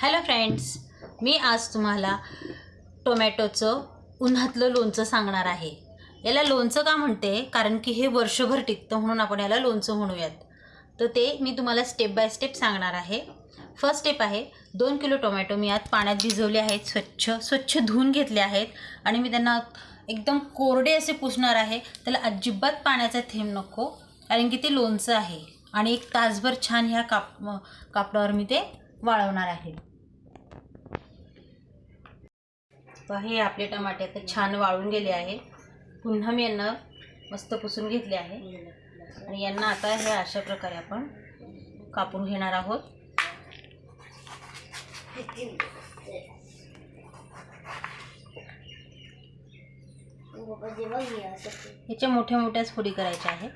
Hello friends मी आज तुम्हाला टोमॅटोचं उन्हातलं लोणचं सांगणार आहे. याला लोणचं का म्हणते? कारण की हे वर्षभर टिकतं म्हणून आपण याला लोणचं म्हणूयात. तर ते मी तुम्हाला स्टेप बाय स्टेप सांगणार आहे. फर्स्ट स्टेप आहे दोन किलो टोमॅटो मी आत पाण्यात भिजवले आहेत स्वच्छ स्वच्छ धुवून घेतले आहेत आणि मी त्यांना एकदम कोरडे असे पुसणार आहे. त्याला अजिबात पाण्याचा थेंब नको कारण की ते लोणचं आहे. आणि एक तासभर छान ह्या काप कापडावर मी ते वाळवणार आहे. हे आपले टमाटे आता छान वाळून गेले आहे. पुन्हा मी यांना मस्त पुसून घेतले आहे. आणि यांना आता हे अशा प्रकारे आपण कापून घेणार आहोत. ह्याच्या मोठ्या मोठ्याच फोडी करायच्या आहेत.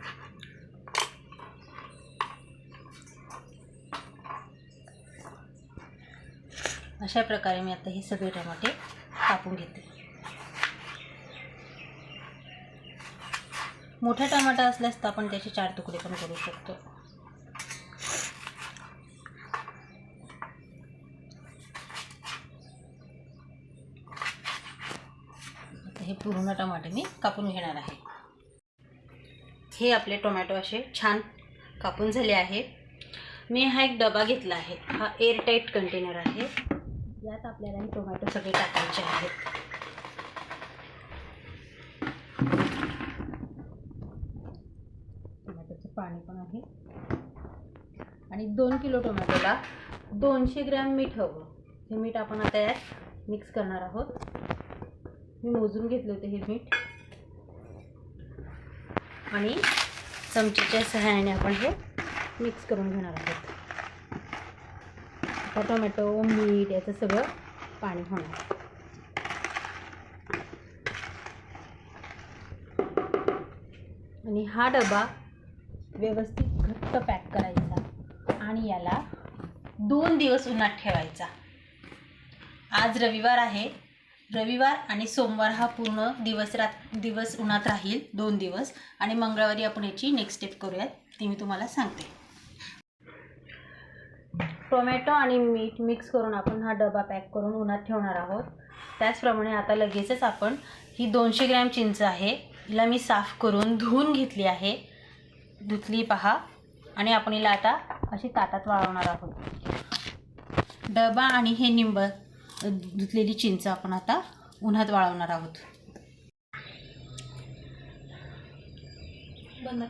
अशा प्रकारे मी आता हे सगळे टमाटे कापून घेते. मोठा टमाटा असल्यास तर आपण त्याचे चार तुकडे पण करू शकतो. हे पूर्ण टमाटे मी कापून घेणार आहे. हे आपले टोमॅटो असे छान कापून झाले आहे मी हा एक डबा घेतला आहे. हा एअरटाईट कंटेनर आहे. यात आपल्याला हे टोमॅटो सगळे टाकायचे आहेत. टोमॅटोचं पाणी पण आहे. आणि दोन किलो टोमॅटोला दोनशे ग्रॅम मीठ हवं. हे मीठ आपण आता यात मिक्स करणार आहोत. मी मोजून घेतले होते हे मीठ. आणि चमचीच्या सहाय्याने आपण हे मिक्स करून घेणार आहोत. आता टोमॅटो मीठ याचं सगळं पाणी होणार. आणि हा डबा व्यवस्थित घट्ट पॅक करायचा आणि याला दोन दिवस उन्हात ठेवायचा. आज रविवार आहे. रविवार आणि सोमवार हा पूर्ण दिवस रात दिवस उन्हात राहील दोन दिवस. आणि मंगळवारी आपण याची नेक्स्ट स्टेप करूयात. ती मी तुम्हाला सांगते. टोमॅटो आणि मीठ मिक्स करून आपण हा डबा पॅक करून उन्हात ठेवणार आहोत. त्याचप्रमाणे आता लगेचच आपण ही दोनशे ग्रॅम चिंच आहे हिला मी साफ करून धुवून घेतली आहे. धुतली पहा. आणि आपण हिला आता अशी ताटात वाळवणार आहोत. डबा आणि हे निंब धुतलेली चिंच आपण आता उन्हात वाळवणार आहोत. बंद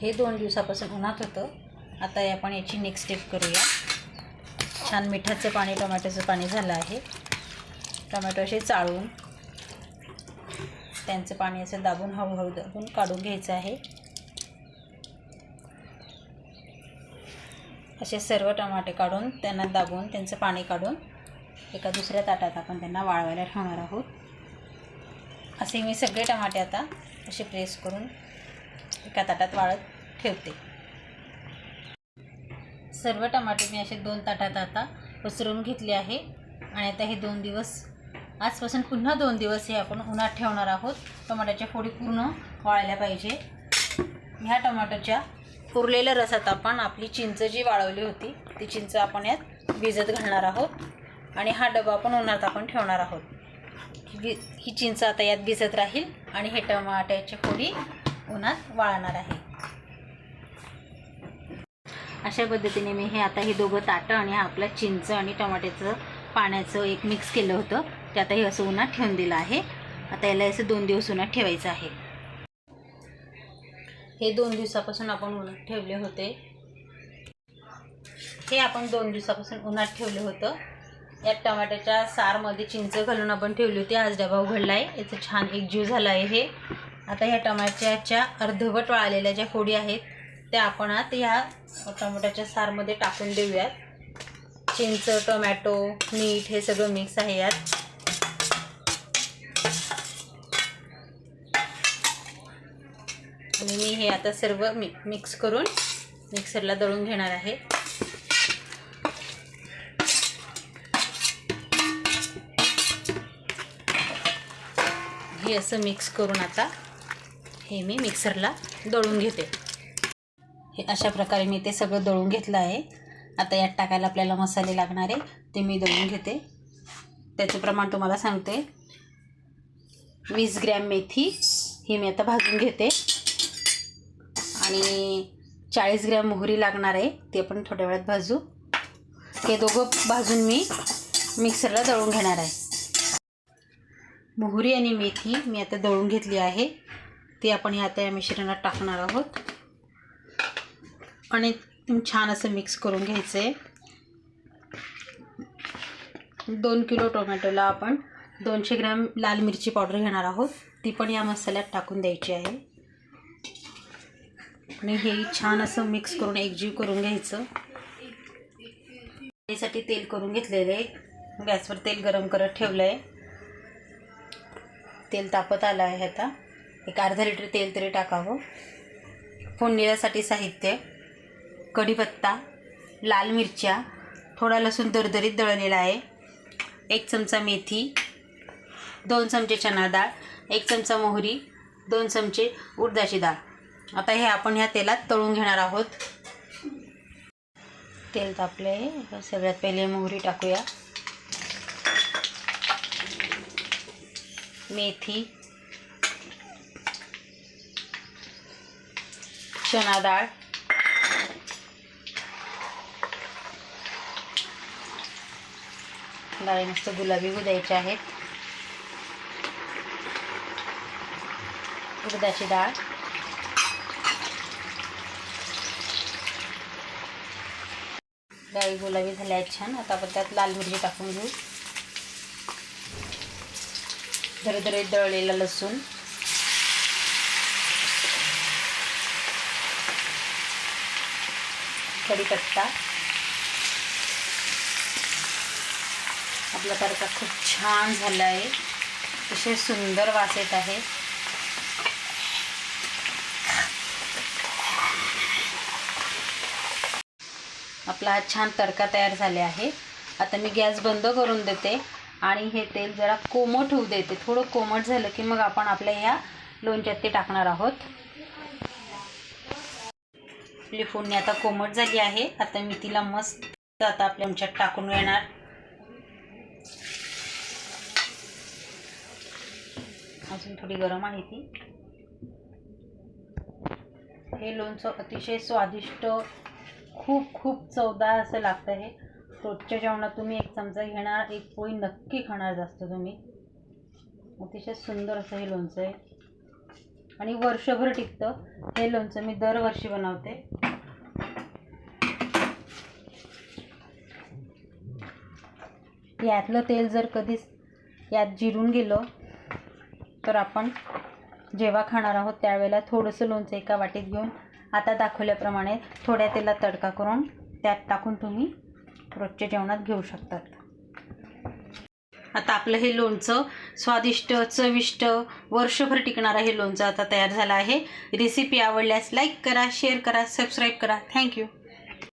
हे दोन दिवसापासून उन्हात होतं. आता आपण याची नेक्स्ट स्टेप करूया. छान मिठाचं पाणी टोमॅटोचं पाणी झालं आहे. टोमॅटो असे चाळून त्यांचं पाणी असं दाबून हळूहळू दाबून काढून घ्यायचं आहे. असे सर्व टमाटे काढून त्यांना दाबून त्यांचं पाणी काढून एका दुसऱ्या ताटात आपण त्यांना वाळवायला ठेवणार आहोत. असे मी सगळे टमाटे आता असे प्रेस करून एका ताटात वाळत ठेवते. सर्व टमाटे मी असे दोन ताटात आता पसरून घेतले आहे. आणि आता हे दोन दिवस आजपासून पुन्हा दोन दिवस हे आपण उन्हात ठेवणार आहोत. टमाट्याच्या फोडी पूर्ण वाळल्या पाहिजे. ह्या टमाटोच्या उरलेल्या रसात आपण आपली चिंच जी वाळवली होती ती चिंच आपण यात भिजत घालणार आहोत. आणि हा डबा आपण उन्हात आपण ठेवणार आहोत. ही ही चिंच आता यात भिजत राहील आणि हे टमाट्याची फोडी उन्हात वाळणार आहे. अशा पद्धतीने मी हे आता हे दोघं ताटं आणि हा आपला चिंच आणि टमाट्याचं पाण्याचं एक मिक्स केलं होतं. ते आता हे असं उन्हात ठेवून दिलं आहे. आता याला असं दोन दिवस उन्हात ठेवायचं आहे. हे दोन दिवसापासून आपण उन्हात ठेवले होते. हे आपण दोन दिवसापासून उन्हात ठेवलं होतं. यात टमाट्याच्या सारमध्ये चिंच घालून आपण ठेवली होती. आज डबा उघडला आहे. याचं छान एकजीव झाला आहे हे. आता ह्या टमाट्याच्या अर्धवट वाळलेल्या ज्या फोडी आहेत ते आपण आता ह्या टोमॅटोच्या सारमध्ये टाकून देऊयात. चिंच टोमॅटो मीठ हे सगळं मिक्स आहे यात. आणि मी हे आता सर्व मि मिक्स करून मिक्सरला दळून घेणार आहे. हे असं मिक्स करून आता हे मी मिक्सरला दळून घेते. हे अशा प्रकारे मी ते सगळं दळून घेतलं आहे. आता यात टाकायला आपल्याला मसाले लागणार आहे ते मी दळून घेते. त्याचं प्रमाण तुम्हाला सांगते. वीस ग्रॅम मेथी ही मी आता भाजून घेते. आणि चाळीस ग्रॅम मोहरी लागणार आहे ते पण थोड्या वेळात भाजू. हे दोघं भाजून मी मिक्सरला दळून घेणार आहे. मोहरी आणि मेथी मी आता दळून घेतली आहे. ती आपण ह्या आता या मिश्रणात टाकणार आहोत. आणि एकदम छान असं मिक्स करून घ्यायचं. आहे दोन किलो टोमॅटोला आपण दोनशे ग्रॅम लाल मिरची पावडर घेणार आहोत. ती पण या मसाल्यात टाकून द्यायची आहे. आणि हे छान असं मिक्स करून एकजीव करून घ्यायचं. यासाठी तेल करून घेतलेलं आहे. गॅसवर तेल गरम करत ठेवलं आहे तेल तापत आलं आहे आता. एक अर्धा लिटर तेल तरी टाकावं. फोडणीसाठी साहित्य. कढीपत्ता लाल मिरच्या थोडा लसूण दरदरीत दळलेला आहे. एक चमचा मेथी दोन चमचे चणा डाळ एक चमचा मोहरी दोन चमचे उडदाची डाळ. आता हे आपण ह्या तेलात तळून घेणार आहोत. तेल तापलं आहे सगळ्यात पहिले मोहरी टाकूया. मेथी चणा डाळ डाळी मस्त गुलाबी होऊ द्यायच्या आहेत. उडदाची डाळ. डाळी गुलाबी झाल्या आहेत छान. आता आपण त्यात लाल मिरची टाकून घेऊ. दरदरीत दळलेला लसूण. कढीपत्ता. आपला तडका खूप छान झाला आहे अतिशय सुंदर वास येत आहे. आपला हा छान तडका तयार झाले आहे. आता मी गॅस बंद करून देते आणि हे तेल जरा कोमट होऊ देते. थोडं कोमट झालं की मग आपण आपल्या ह्या लोणच्यात ते टाकणार आहोत. आपली फोडणी आता कोमट झाली आहे. आता मी तिला मस्त आता आपल्या लोणच्यात टाकून येणार अजून थोडी गरम आहे ती. हे लोणचं अतिशय स्वादिष्ट खूप खूप चवदार असं लागतं हे. रोजच्या जेवणात तुम्ही एक चमचा घेणार एक पोळी नक्की खाणार जास्त तुम्ही. अतिशय सुंदर असं हे लोणचं आहे. आणि वर्षभर टिकतं. हे लोणचं मी दरवर्षी बनवते. यातलं तेल जर कधीच यात जिरून गेलं तर आपण जेव्हा खाणार आहोत त्यावेळेला थोडंसं लोणचं एका वाटीत घेऊन आता दाखवल्याप्रमाणे थोड्या तेलात तडका करून त्यात टाकून तुम्ही रोजच्या जेवणात घेऊ शकतात. आता आपलं हे लोणचं स्वादिष्ट चविष्ट वर्षभर टिकणारं हे लोणचं आता तयार झालं आहे. रेसिपी आवडल्यास लाईक करा शेअर करा सबस्क्राईब करा. थँक्यू